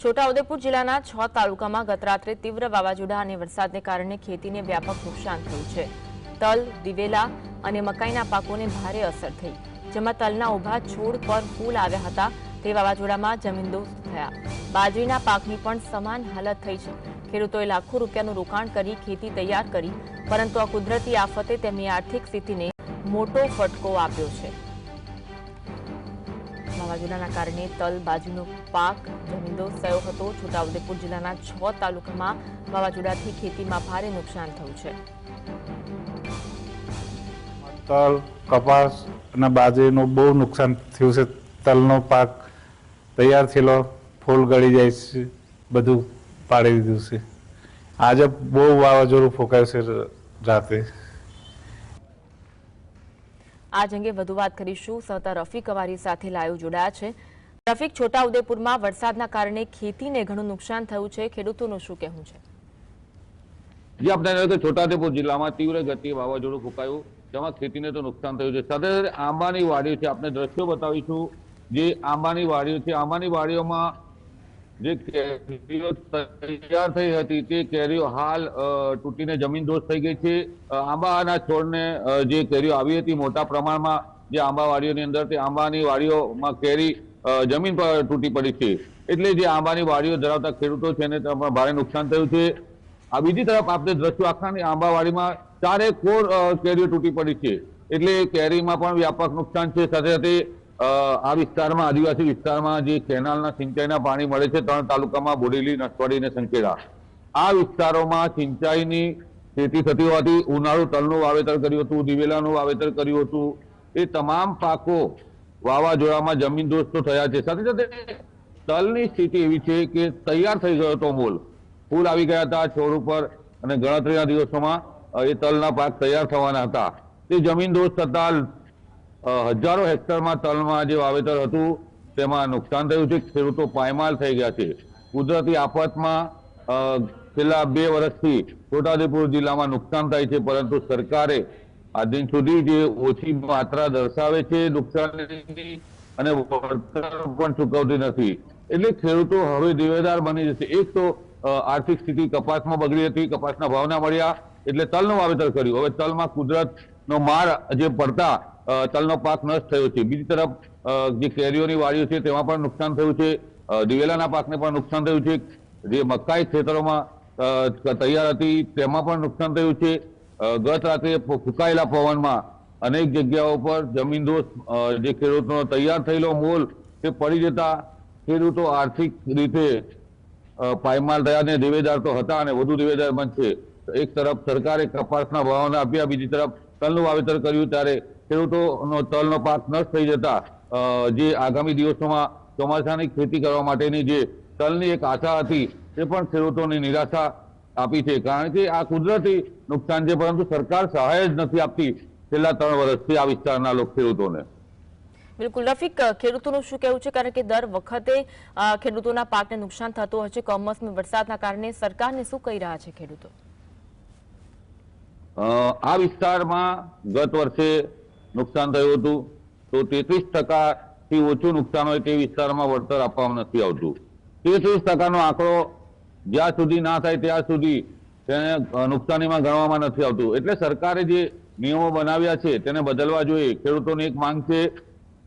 છોટાઉદેપુર જિલ્લાના છ તાલુકામાં ગતરાત્રે તીવ્ર વાવાઝોડા અને વરસાદને કારણે ખેતીને વ્યાપક નુકસાન થયું છે. તલ, દિવેલા અને મકાઈના પાકોને ભારે અસર થઈ, જેમાં તલના ઊભા છોડ પર ફૂલ આવ્યા હતા. તે વાવાઝોડામાં જમીનદોસ્ત થયા. બાજરીના પાકની પણ સમાન હાલત થઈ છે. ખેડૂતોએ લાખો રૂપિયાનું રોકાણ કરી ખેતી તૈયાર કરી, પરંતુ આ કુદરતી આફતે તેમની આર્થિક સ્થિતિને મોટો ફટકો આપ્યો છે. વાવાઝોડાના કારણે તલ બાજુનો પાક જમીનદોસ્ત થયો હતો. છોટાઉદેપુર જિલ્લાના છ તાલુકામાં વાવાઝોડાથી ખેતીમાં ભારે નુકસાન થયું છે. તલ, કપાસ અને બાજરીનું બહુ નુકસાન થયું છે. તલનો પાક તૈયાર થયેલો, ફૂલ ગળી જાય છે, બધું પાડી દીધું છે. આજે બહુ વાવાઝોડું ફૂંકાયું છે રાતે. આજ અંગે વધુ વાત કરીશું. સંતા રફીક અમારી સાથે લાઈવ જોડાયા છે. રફીક, છોટાઉદેપુરમાં વરસાદના કારણે ખેતીને ઘણું નુકસાન થયું છે. ખેડૂતોનું શું કહેવું છે? જે આપણે તો છોટાઉદેપુર જિલ્લામાં તીવ્ર ગતિએ વાવાઝોડું ફૂંકાયું. જેમાં ખેતીને તો નુકસાન થયું છે. સાથે સાથે આંબાની વાડીઓ છે. આપણે દ્રશ્યો બતાવીશું. જે આંબાની વાડીઓ છે. આંબાની વાડીઓમાં જે કેરીઓ તૈયાર થઈ હતી તે કેરીઓ હાલ તૂટીને જમીનદોસ્ત થઈ ગઈ છે. આંબાના છોડને જે કેરીઓ આવી હતી મોટા પ્રમાણમાં, જે આંબાવાડીઓની અંદર તે આંબાની વાડીઓમાં કેરી જમીન પર તૂટી પડી છે. એટલે જે આંબાની વાડીઓ ધરાવતા ખેડૂતો છે એને ભારે નુકસાન થયું છે. આ બીજી તરફ આપણે દ્રશ્યો આખાની આંબાવાડીમાં ચારે કોર કેરીઓ તૂટી પડી છે. એટલે કેરીમાં પણ વ્યાપક નુકસાન છે. સાથે સાથે આ વિસ્તારમાં, આદિવાસી વિસ્તારમાં જે કેનાલના સિંચાઈના પાણી મળે છે, ત્રણ તાલુકામાં બોડેલી, નસવાડી અને સંકેડા. આ વિસ્તારોમાં સિંચાઈની ખેતી થતી હોવાથી ઉનાળુ તલનું વાવેતર કર્યું હતું, દિવેલાનું વાવેતર કર્યું હતું. એ તમામ પાકો વાવાઝોડામાં જમીનદોસ્ત તો થયા છે. સાથે સાથે તલની સ્થિતિ એવી છે કે તૈયાર થઈ ગયો હતો મોલ. ફૂલ આવી ગયા હતા, છોડ ઉપર અને ગણતરીના દિવસોમાં એ તલના પાક તૈયાર થવાના હતા. તે જમીન દોષ થતા હજારો હેક્ટરમાં તલમાં જે વાવેતર હતું, તેમાં નુકસાન થયું છે. ખેડૂતો પાયમાલ થઈ ગયા છે. કુદરતી આફતમાં છેલ્લા બે વર્ષથી છોટાઉદેપુર જિલ્લામાં નુકસાન થાય છે, પરંતુ સરકારે આજ દિન સુધી જે ઓછી માત્રા દર્શાવે છે નુકસાનની અને વળતર પણ ચૂકવતી નથી. એટલે ખેડૂતો હવે દેવેદાર બની જશે. એક તો આર્થિક સ્થિતિ કપાસમાં બગડી હતી, કપાસના ભાવ ના મળ્યા, એટલે તલનું વાવેતર કર્યું. હવે તલમાં કુદરતનો માર જે પડતા તલનો પાક નષ્ટ થયો છે. બીજી તરફ જે કેરીઓની વાડીઓ છે તેમાં પણ નુકસાન થયું છે. દિવેલાના પાકને પણ નુકસાન થયું છે. જે મકાઈ ખેતરોમાં તૈયાર હતી તેમાં પણ નુકસાન થયું છે. ગત રાત્રે ફૂંકાયેલા પવનમાં અનેક જગ્યાઓ પર જમીનદોસ્ત જે ખેડૂતોનો તૈયાર થયેલો મોલ તે પડી જતા ખેડૂતો આર્થિક રીતે પાયમાલ થયા અને દેવેદાર તો હતા અને વધુ દેવેદાર બનશે એક તરફ સરકારે કપાસના ભાવના આપ્યા, બીજી તરફ તલનું વાવેતર કર્યું ત્યારે ખેડૂતોનો તલનો પાક નષ્ટ થઈ જતા જે આગામી દિવસોમાં ચોમાસાની ખેતી કરવા માટેની જે તલની એક આશા હતી તે પણ ખેડૂતોની નિરાશા આપી છે. કારણ કે આ કુદરતી નુકસાન છે પરંતુ સરકાર સહાય જ નથી આપતી છેલ્લા ત્રણ વર્ષથી આ વિસ્તારના લોક ખેડૂતોને. બિલકુલ. રફીક ખેડૂતોનું શું કહેવું છે? કારણ કે દર વખતે ખેડૂતોના પાકને નુકસાન થતું હોય છે કમોસમી વરસાદના કારણે સરકારને શું કહી રહ્યા છે ખેડૂતો? આ વિસ્તારમાં ગત વર્ષે નુકસાન થયું હતું, તો તેત્રીસ ટકાથી ઓછું નુકસાન હોય તે વિસ્તારમાં વળતર આપવામાં નથી આવતું. તેત્રીસ ટકાનો આંકડો જ્યાં સુધી ના થાય ત્યાં સુધી તેને નુકસાનીમાં ગણવામાં નથી આવતું. એટલે સરકારે જે નિયમો બનાવ્યા છે તેને બદલવા જોઈએ. ખેડૂતોની એક માંગ છે,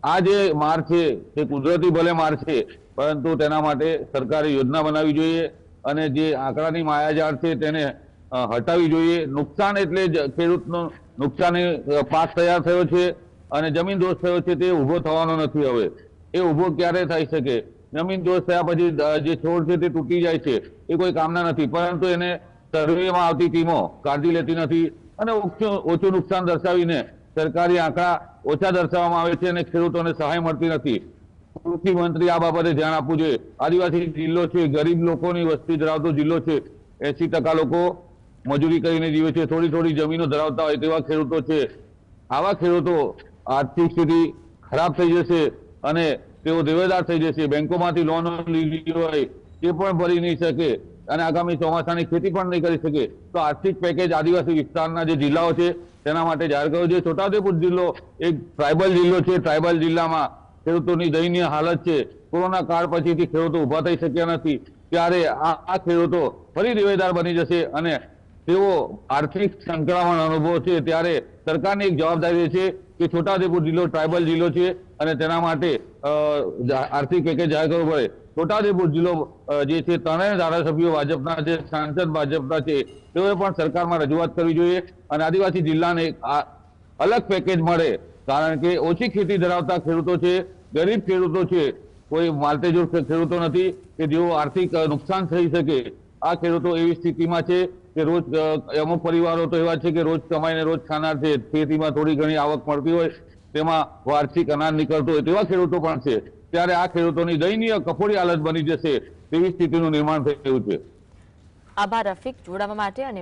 આ જે માર છે તે કુદરતી ભલે માર છે, પરંતુ તેના માટે સરકારે યોજના બનાવવી જોઈએ અને જે આંકડાની માયાજાળ છે તેને હટાવી જોઈએ. નુકસાન એટલે ખેડૂતનો નુકસાની પાક તૈયાર થયો છે અને જમીન દોષ થયો છે તે ઊભો થવાનો નથી હવે. એ ઊભો ક્યારે થઈ શકે? જમીન દોષ થયા પછી જે છોડ છે તે તૂટી જાય છે, એ કોઈ કામના નથી. પરંતુ એને સર્વેમાં આવતી ટીમો કાળજી લેતી નથી અને ઓછું ઓછું નુકસાન દર્શાવીને સરકારી આંકડા ઓછા દર્શાવવામાં આવે છે અને ખેડૂતોને સહાય મળતી નથી. કૃષિ મંત્રી આ બાબતે ધ્યાન આપવું જોઈએ. આદિવાસી જિલ્લો છે, ગરીબ લોકોની વસ્તી ધરાવતો જિલ્લો છે. એસી ટકા લોકો મજૂરી કરીને જીવે છે, થોડી થોડી જમીનો ધરાવતા હોય તેવા ખેડૂતો છે. આવા ખેડૂતો આર્થિક સ્થિતિ ખરાબ થઈ જશે અને તેઓ દેવેદાર થઈ જશે. બેંકોમાંથી લોન લીધી હોય તે પણ ભરી નહીં શકે અને આગામી ચોમાસાની ખેતી પણ નહીં કરી શકે. તો આર્થિક પેકેજ આદિવાસી વિસ્તારના જે જિલ્લાઓ છે, તેના માટે જાહેર કર્યો છે. છોટાઉદેપુર જિલ્લો એક ટ્રાઇબલ જિલ્લો છે. ટ્રાઇબલ જિલ્લામાં ખેડૂતોની દયનીય હાલત છે. કોરોના કાળ પછીથી ખેડૂતો ઊભા થઈ શક્યા નથી. ત્યારે આ આ ખેડૂતો ફરી દેવેદાર બની જશે અને તેઓ આર્થિક સંકળામણ અનુભવ છે, ત્યારે સરકારની એક જવાબદારી છે કે છોટાઉદેપુર જિલ્લો ટ્રાઇબલ જિલ્લો છે અને તેના માટે આર્થિક પેકેજ જાહેર કરવું પડે. છોટાઉદેપુર જિલ્લો જે છે ત્રણેય ધારાસભ્યો ભાજપના છે, સાંસદ ભાજપના છે, તેઓએ પણ સરકારમાં રજૂઆત કરવી જોઈએ અને આદિવાસી જિલ્લાને અલગ પેકેજ મળે. કારણ કે ઓછી ખેતી ધરાવતા ખેડૂતો છે, ગરીબ ખેડૂતો છે, કોઈ માલતેજોર ખેડૂતો નથી કે જેઓ આર્થિક નુકસાન થઈ શકે. આ ખેડૂતો એવી સ્થિતિમાં છે કે રોજ અમુક પરિવારો તો એવા છે કે રોજ કમાઈને રોજ ખાનાર છે. ખેતીમાં થોડી ઘણી આવક મળતી હોય, તેમાં વાર્ષિક અનાજ નીકળતું હોય તેવા ખેડૂતો પણ છે. ત્યારે આ ખેડૂતોની દયનીય કફોડી હાલત બની જશે તેવી સ્થિતિનું નિર્માણ થઈ રહ્યું છે. આભાર રફીક, જોડાવા માટે અને